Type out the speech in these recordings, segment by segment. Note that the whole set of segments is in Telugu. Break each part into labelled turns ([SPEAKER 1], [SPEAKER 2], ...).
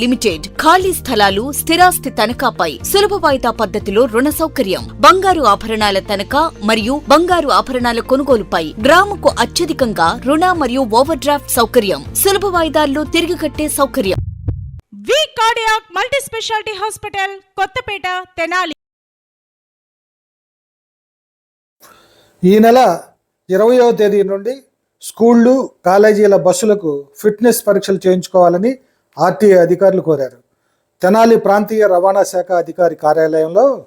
[SPEAKER 1] లిమిటెడ్ ఖాళీ స్థలాలు స్థిరాస్తి తనఖాపై సులభ వాయిదా పద్ధతిలో రుణ సౌకర్యం. బంగారు ఆభరణాల తనఖా మరియు బంగారు ఆభరణాల కొనుగోలుపై గ్రాముకు అత్యధికంగా రుణ మరియు ఓవర్ డ్రాఫ్ట్ సౌకర్యం. సులభ వాయిదాల్లో తిరిగి కట్టే సౌకర్యం.
[SPEAKER 2] V cardiac multi speciality hospital Kothapeta Tenali.
[SPEAKER 3] ఈ నెల ఇరవయో తేదీ నుండి స్కూళ్ళు కాలేజీల బస్సులకు ఫిట్నెస్ పరీక్షలు చేయించుకోవాలని ఆర్టీఏ అధికారులు కోరారు. తెనాలి ప్రాంతీయ రవాణా శాఖ అధికారి కార్యాలయంలో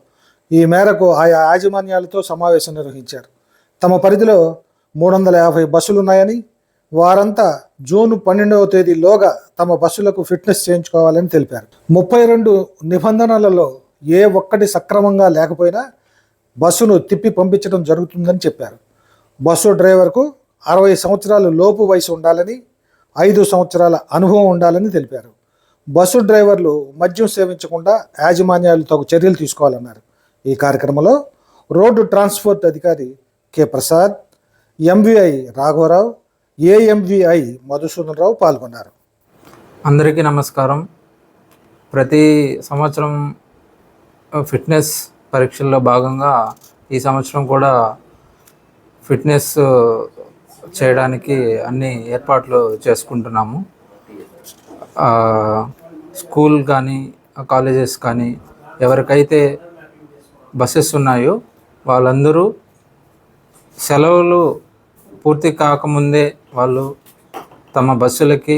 [SPEAKER 3] ఈ మేరకు ఆయా యాజమాన్యాలతో సమావేశం నిర్వహించారు. తమ పరిధిలో మూడు వందల యాభై బస్సులు ఉన్నాయని వారంతా జూన్ పన్నెండవ తేదీలోగా తమ బస్సులకు ఫిట్నెస్ చేయించుకోవాలని తెలిపారు. ముప్పై రెండు నిబంధనలలో ఏ ఒక్కటి సక్రమంగా లేకపోయినా బస్సును తిప్పి పంపించడం జరుగుతుందని చెప్పారు. బస్సు డ్రైవర్కు అరవై సంవత్సరాలు లోపు వయసు ఉండాలని ఐదు సంవత్సరాల అనుభవం ఉండాలని తెలిపారు. బస్సు డ్రైవర్లు మద్యం సేవించకుండా యాజమాన్యాలు తగు చర్యలు తీసుకోవాలన్నారు. ఈ కార్యక్రమంలో రోడ్డు ట్రాన్స్పోర్ట్ అధికారి కె. ప్రసాద్ ఎంవిఐ రాఘవరావు ఏఎంవిఐ మధుసూదన్ రావు పాల్గొన్నారు.
[SPEAKER 4] అందరికీ నమస్కారం. ప్రతి సంవత్సరం ఫిట్నెస్ పరీక్షల్లో భాగంగా ఈ సంవత్సరం కూడా ఫిట్నెస్ చేయడానికి అన్ని ఏర్పాట్లు చేసుకుంటున్నాము. స్కూల్ కానీ కాలేజెస్ కానీ ఎవరికైతే బస్సెస్ ఉన్నాయో వాళ్ళందరూ సెలవులు పూర్తి కాకముందే వాళ్ళు తమ బస్సులకి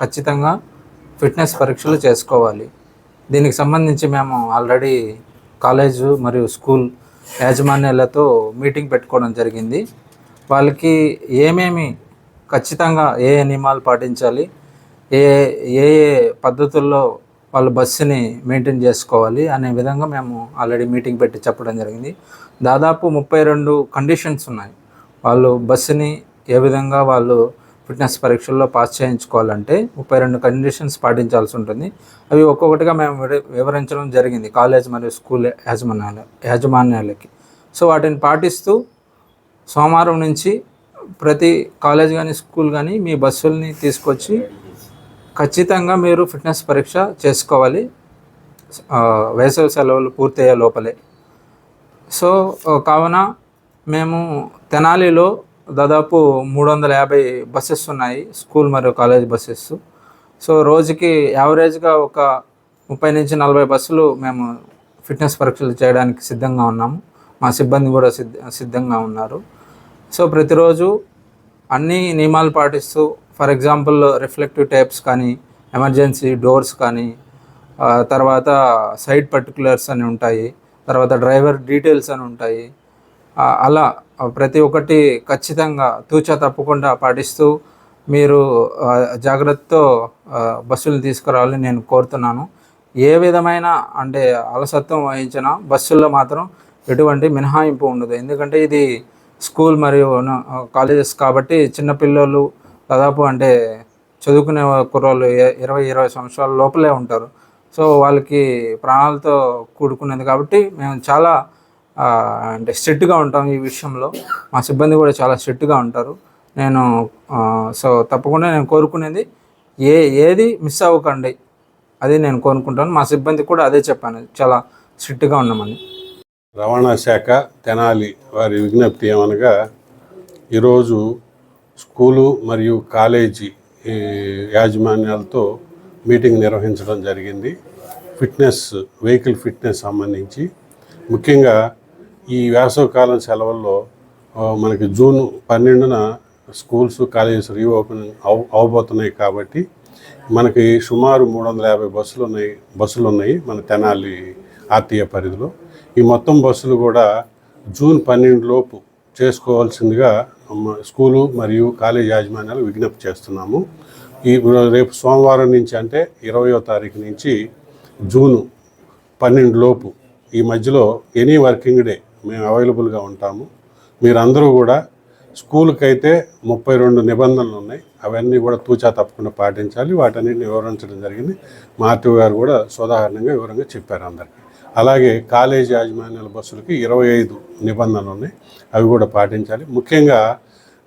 [SPEAKER 4] ఖచ్చితంగా ఫిట్నెస్ పరీక్షలు చేసుకోవాలి. దీనికి సంబంధించి మేము ఆల్రెడీ కాలేజు మరియు స్కూల్ యాజమాన్యాలతో మీటింగ్ పెట్టుకోవడం జరిగింది. వాళ్ళకి ఏమేమి ఖచ్చితంగా ఏ ఏ నియమాలు పాటించాలి ఏ ఏ ఏ పద్ధతుల్లో వాళ్ళు బస్సుని మెయింటైన్ చేసుకోవాలి అనే విధంగా మేము ఆల్రెడీ మీటింగ్ పెట్టి చెప్పడం జరిగింది. దాదాపు ముప్పై రెండు కండిషన్స్ ఉన్నాయి. వాళ్ళు బస్సుని ఏ విధంగా వాళ్ళు ఫిట్నెస్ పరీక్షల్లో పాస్ చేయించుకోవాలంటే ముప్పై రెండు కండిషన్స్ పాటించాల్సి ఉంటుంది. అవి ఒక్కొక్కటిగా మేము వివరించడం జరిగింది కాలేజ్ మరియు స్కూల్ యాజమాన్యాల యాజమాన్యాలకి. సో వాటిని పాటిస్తూ సోమవారం నుంచి ప్రతి కాలేజ్ కానీ స్కూల్ కానీ మీ బస్సుల్ని తీసుకొచ్చి ఖచ్చితంగా మీరు ఫిట్నెస్ పరీక్ష చేసుకోవాలి. వేసవి సెలవులు పూర్తయ్యే లోపలే. సో కావున మేము తెనాలిలో దాదాపు మూడు వందల యాభై బస్సెస్ ఉన్నాయి స్కూల్ మరియు కాలేజ్ బస్సెస్. సో రోజుకి యావరేజ్గా ఒక ముప్పై నుంచి నలభై బస్సులు మేము ఫిట్నెస్ పరీక్షలు చేయడానికి సిద్ధంగా ఉన్నాము. మా సిబ్బంది కూడా సిద్ధ సిద్ధంగా ఉన్నారు. సో ప్రతిరోజు అన్ని నియమాలు పాటిస్తూ ఫర్ ఎగ్జాంపుల్ రిఫ్లెక్టివ్ టైప్స్ కానీ ఎమర్జెన్సీ డోర్స్ కానీ తర్వాత సైడ్ పర్టికులర్స్ అని ఉంటాయి తర్వాత డ్రైవర్ డీటెయిల్స్ అని ఉంటాయి అలా ప్రతి ఒక్కటి ఖచ్చితంగా తూచా తప్పకుండా పాటిస్తూ మీరు జాగ్రత్తతో బస్సులు తీసుకురావాలని నేను కోరుతున్నాను. ఏ విధమైన అంటే అలసత్వం వహించిన బస్సుల్లో మాత్రం ఎటువంటి మినహాయింపు ఉండదు. ఎందుకంటే ఇది స్కూల్ మరియు కాలేజెస్ కాబట్టి చిన్నపిల్లలు దాదాపు అంటే చదువుకునే కుర్రోళ్ళు ఇరవై ఇరవై సంవత్సరాల లోపలే ఉంటారు. సో వాళ్ళకి ప్రాణాలతో కూడుకున్నది కాబట్టి మేము చాలా అంటే స్ట్రిక్ట్గా ఉంటాం ఈ విషయంలో. మా సిబ్బంది కూడా చాలా స్ట్రిక్ట్గా ఉంటారు. నేను సో తప్పకుండా నేను కోరుకునేది ఏ ఏది మిస్ అవ్వకండి. అది నేను కోరుకుంటాను. మా సిబ్బంది కూడా అదే చెప్పాను. చాలా స్ట్రిక్ట్గా ఉన్నామని.
[SPEAKER 5] రవాణా శాఖ తెనాలి వారి విజ్ఞప్తి ఏమనగా ఈరోజు స్కూలు మరియు కాలేజీ యాజమాన్యాలతో మీటింగ్ నిర్వహించడం జరిగింది. ఫిట్నెస్ వెహికల్ ఫిట్నెస్ సంబంధించి. ముఖ్యంగా ఈ వేసవకాలం సెలవుల్లో మనకి జూన్ పన్నెండున స్కూల్స్ కాలేజెస్ రీఓపెన్ అవ అవబోతున్నాయి కాబట్టి మనకి సుమారు మూడు వందల యాభై బస్సులు ఉన్నాయి బస్సులు ఉన్నాయి మన తెనాలి ఆర్టీఏ పరిధిలో. ఈ మొత్తం బస్సులు కూడా జూన్ పన్నెండు లోపు చేసుకోవాల్సిందిగా స్కూలు మరియు కాలేజ్ యాజమాన్యాలు విజ్ఞప్తి చేస్తున్నాము. ఈ రేపు సోమవారం నుంచి అంటే ఇరవయో తారీఖు నుంచి జూను పన్నెండు లోపు ఈ మధ్యలో ఎనీ వర్కింగ్ డే మేము అవైలబుల్గా ఉంటాము. మీరందరూ కూడా స్కూల్కి అయితే ముప్పై రెండు నిబంధనలు ఉన్నాయి. అవన్నీ కూడా తూచా తప్పకుండా పాటించాలి. వాటన్నిటిని వివరించడం జరిగింది. మా గారు కూడా సోదాహరణంగా వివరంగా చెప్పారు అందరికీ. అలాగే కాలేజ్ యాజమాన్యాల బస్సులకి ఇరవై ఐదు నిబంధనలు ఉన్నాయి. అవి కూడా పాటించాలి. ముఖ్యంగా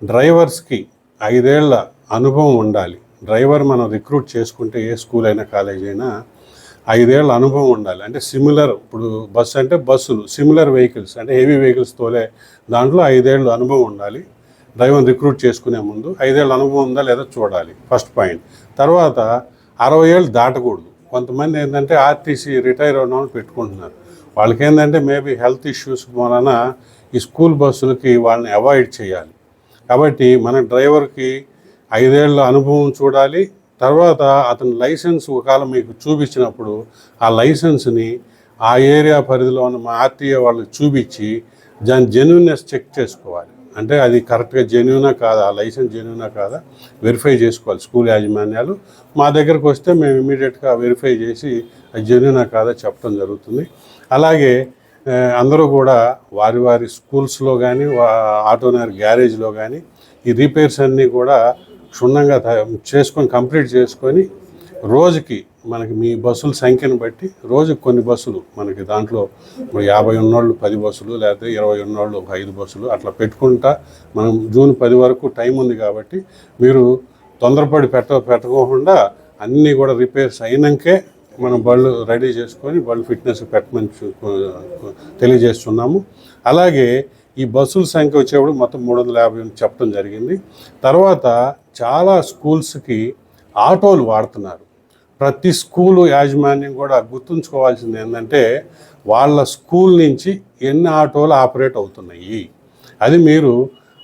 [SPEAKER 5] డ్రైవర్స్కి ఐదేళ్ళ అనుభవం ఉండాలి. డ్రైవర్ మనం రిక్రూట్ చేసుకుంటే ఏ స్కూల్ అయినా కాలేజ్ అయినా ఐదేళ్ళ అనుభవం ఉండాలి. అంటే సిమిలర్ ఇప్పుడు బస్సు అంటే బస్సులు సిమిలర్ వెహికల్స్ అంటే హెవీ వెహికల్స్ తోలే దాంట్లో ఐదేళ్ళు అనుభవం ఉండాలి. డ్రైవర్ రిక్రూట్ చేసుకునే ముందు ఐదేళ్ళ అనుభవం ఉందా లేదా చూడాలి. First point. తర్వాత అరవై ఏళ్ళు దాటకూడదు. కొంతమంది ఏంటంటే ఆర్టీసీ రిటైర్ అవడం వాళ్ళు పెట్టుకుంటున్నారు. వాళ్ళకి ఏంటంటే మేబీ హెల్త్ ఇష్యూస్ వలన ఈ స్కూల్ బస్సులకి వాళ్ళని అవాయిడ్ చేయాలి. కాబట్టి మన డ్రైవర్కి ఐదేళ్ళ అనుభవం చూడాలి. తర్వాత అతని లైసెన్స్ ఒకవేళ మీకు చూపించినప్పుడు ఆ లైసెన్స్ని ఆ ఏరియా పరిధిలో ఉన్న మా ఆర్టీఏ వాళ్ళకి చూపించి దాని జెన్యున్నెస్ చెక్ చేసుకోవాలి. అంటే అది కరెక్ట్గా జెన్యునా కాదా? ఆ లైసెన్స్ జెన్యునా కాదా? వెరిఫై చేసుకోవాలి స్కూల్ యాజమాన్యాలు. మా దగ్గరకు వస్తే మేము ఇమీడియట్గా వెరిఫై చేసి అది జెన్యునా కాదా చెప్పడం జరుగుతుంది. అలాగే అందరూ కూడా వారి వారి స్కూల్స్లో కానీ ఆటోనర్ గ్యారేజ్లో కానీ ఈ రిపేర్స్ అన్నీ కూడా క్షుణ్ణంగా చేసుకొని కంప్లీట్ చేసుకొని రోజుకి మనకి మీ బస్సుల సంఖ్యను బట్టి రోజుకి కొన్ని బస్సులు మనకి దాంట్లో యాభై ఉన్నోళ్ళు పది బస్సులు లేకపోతే ఇరవై ఉన్నోళ్ళు ఒక ఐదు బస్సులు అట్లా పెట్టుకుంటా మనం జూన్ పది వరకు టైం ఉంది కాబట్టి మీరు తొందరపడి పెట్ట పెట్టకోకుండా అన్నీ కూడా రిపేర్స్ అయినాకే మనం బళ్ళు రెడీ చేసుకొని బళ్ళు ఫిట్నెస్ పెట్టమని చూ- తెలియజేస్తున్నాము. అలాగే ఈ బస్సుల సంఖ్య వచ్చేప్పుడు మొత్తం మూడు వందల యాభై చెప్పడం జరిగింది. తర్వాత చాలా స్కూల్స్కి ఆటోలు వాడుతున్నారు. ప్రతి స్కూలు యాజమాన్యం కూడా గుర్తుంచుకోవాల్సింది ఏంటంటే వాళ్ళ స్కూల్ నుంచి ఎన్ని ఆటోలు ఆపరేట్ అవుతున్నాయి. అది మీరు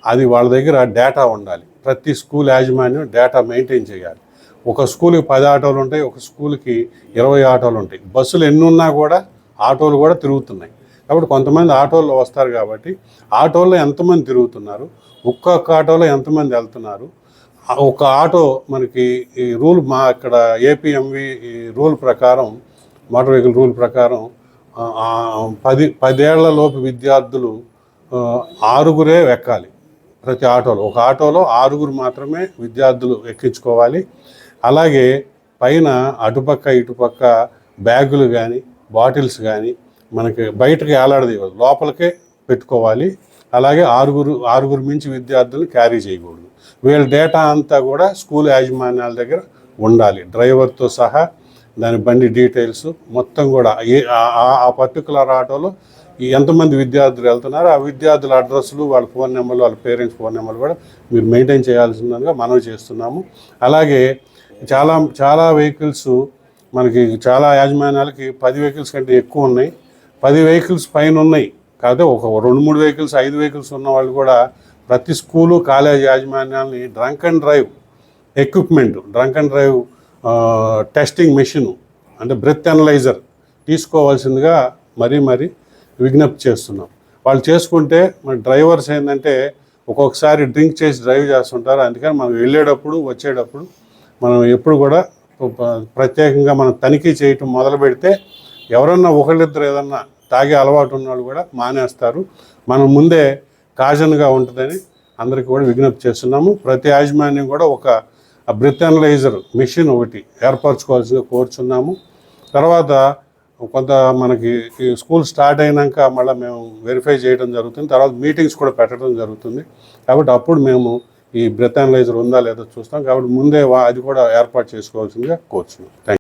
[SPEAKER 5] అది వాళ్ళ దగ్గర డేటా ఉండాలి. ప్రతి స్కూల్ యాజమాన్యం డేటా మెయింటైన్ చేయాలి. ఒక స్కూల్కి పది ఆటోలు ఉంటాయి ఒక స్కూల్కి ఇరవై ఆటోలు ఉంటాయి. బస్సులు ఎన్ని ఉన్నా కూడా ఆటోలు కూడా తిరుగుతున్నాయి. కాబట్టి కొంతమంది ఆటోల్లో వస్తారు కాబట్టి ఆటోల్లో ఎంతమంది తిరుగుతున్నారు ఒక్కొక్క ఆటోలో ఎంతమంది వెళ్తున్నారు ఒక ఆటో మనకి ఈ రూల్ మా ఇక్కడ ఏపీఎంవి ఈ రూల్ ప్రకారం మోటార్ వెహికల్ రూల్ ప్రకారం పది పదేళ్ళ లోపు విద్యార్థులు ఆరుగురే ఎక్కాలి ప్రతి ఆటోలో. ఒక ఆటోలో ఆరుగురు మాత్రమే విద్యార్థులు ఎక్కించుకోవాలి. అలాగే పైన అటుపక్క ఇటుపక్క బ్యాగులు కానీ బాటిల్స్ కానీ మనకి బయటకు ఏలాడదీయకూడదు లోపలికే పెట్టుకోవాలి. అలాగే ఆరుగురు ఆరుగురు మించి విద్యార్థులు క్యారీ చేయకూడదు. వీళ్ళ డేటా అంతా కూడా స్కూల్ యాజమాన్యాల దగ్గర ఉండాలి. డ్రైవర్తో సహా దాని బండి డీటెయిల్స్ మొత్తం కూడా ఏ ఆ- పర్టికులర్ ఆటోలో ఎంతమంది విద్యార్థులు వెళ్తున్నారో ఆ విద్యార్థుల అడ్రస్లు వాళ్ళ ఫోన్ నెంబర్లు వాళ్ళ పేరెంట్స్ ఫోన్ నెంబర్లు కూడా మీరు మెయింటైన్ చేయాల్సిందిగా మనం చేస్తున్నాము. అలాగే చాలా చాలా వెహికల్స్ మనకి చాలా యాజమాన్యాలకి పది వెహికల్స్ కంటే ఎక్కువ ఉన్నాయి. పది వెహికల్స్ పైన ఉన్నాయి. కాకపోతే ఒక రెండు మూడు వెహికల్స్ ఐదు వెహికల్స్ ఉన్న వాళ్ళు కూడా ప్రతి school college యాజమాన్యాలని drunk and drive equipment drunk and drive testing machine అంటే బ్రెత్ అనలైజర్ తీసుకోవాల్సిందిగా మరీ మరీ విజ్ఞప్తి చేస్తున్నాం. వాళ్ళు చేసుకుంటే మన డ్రైవర్స్ ఏంటంటే ఒక్కొక్కసారి డ్రింక్ చేసి డ్రైవ్ చేస్తుంటారు. అందుకని మనం వెళ్ళేటప్పుడు వచ్చేటప్పుడు మనం ఎప్పుడు కూడా ప్రత్యేకంగా మనం తనిఖీ చేయటం మొదలు పెడితే ఎవరన్నా ఒకళ్ళిద్దరు ఏదన్నా తాగే అలవాటు ఉన్నవాళ్ళు కూడా మానేస్తారు. మనం ముందే కాజన్గా ఉంటుందని అందరికీ కూడా విజ్ఞప్తి చేస్తున్నాము. ప్రతి యాజమాన్యం కూడా ఒక బ్రెత్ అనలైజర్ మిషన్ ఒకటి ఏర్పరచుకోవాల్సిందిగా కోరుచున్నాము. తర్వాత కొంత మనకి ఈ స్కూల్ స్టార్ట్ అయినాక మళ్ళీ మేము వెరిఫై చేయడం జరుగుతుంది. తర్వాత మీటింగ్స్ కూడా పెట్టడం జరుగుతుంది. కాబట్టి అప్పుడు మేము ఈ బ్రెత్ అనలైజర్ ఉందా లేదో చూస్తాం. కాబట్టి ముందే వా- అది కూడా ఏర్పాటు చేసుకోవాల్సిందిగా కోరుచున్నాం. థ్యాంక్